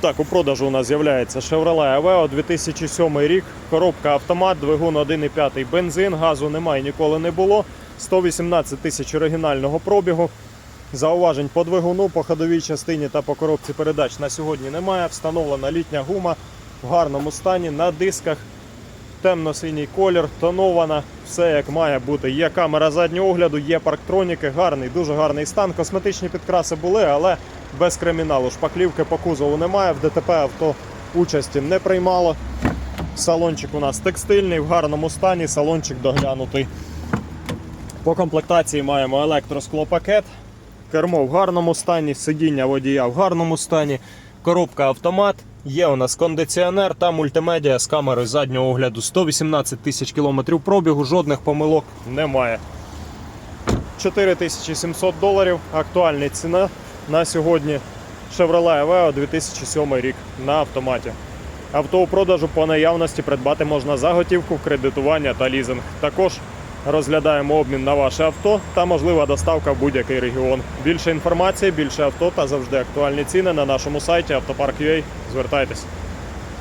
Так, у продажу у нас з'являється Chevrolet Aveo 2007 рік, коробка автомат, двигун 1,5 бензин, газу немає, ніколи не було. 118 тисяч оригінального пробігу. Зауважень по двигуну, по ходовій частині та по коробці передач на сьогодні немає. Встановлена літня гума в гарному стані на дисках. Темно-синій колір, тонована, все як має бути. Є камера заднього огляду, є парктроніки, гарний, дуже гарний стан. Косметичні підкраси були, але без криміналу. Шпаклівки по кузову немає. В ДТП авто участі не приймало. Салончик у нас текстильний, в гарному стані, салончик доглянутий. По комплектації маємо електросклопакет, кермо в гарному стані, сидіння водія в гарному стані, коробка автомат. Є у нас кондиціонер та мультимедіа з камерою заднього огляду. 118 тисяч кілометрів пробігу, жодних помилок немає. 4700 доларів. Актуальна ціна на сьогодні. Chevrolet Aveo 2007 рік на автоматі. Авто у продажу по наявності придбати можна за готівку, кредитування та лізинг. Також розглядаємо обмін на ваше авто та можлива доставка в будь-який регіон. Більше інформації, більше авто та завжди актуальні ціни на нашому сайті автопарк.ua. Звертайтесь.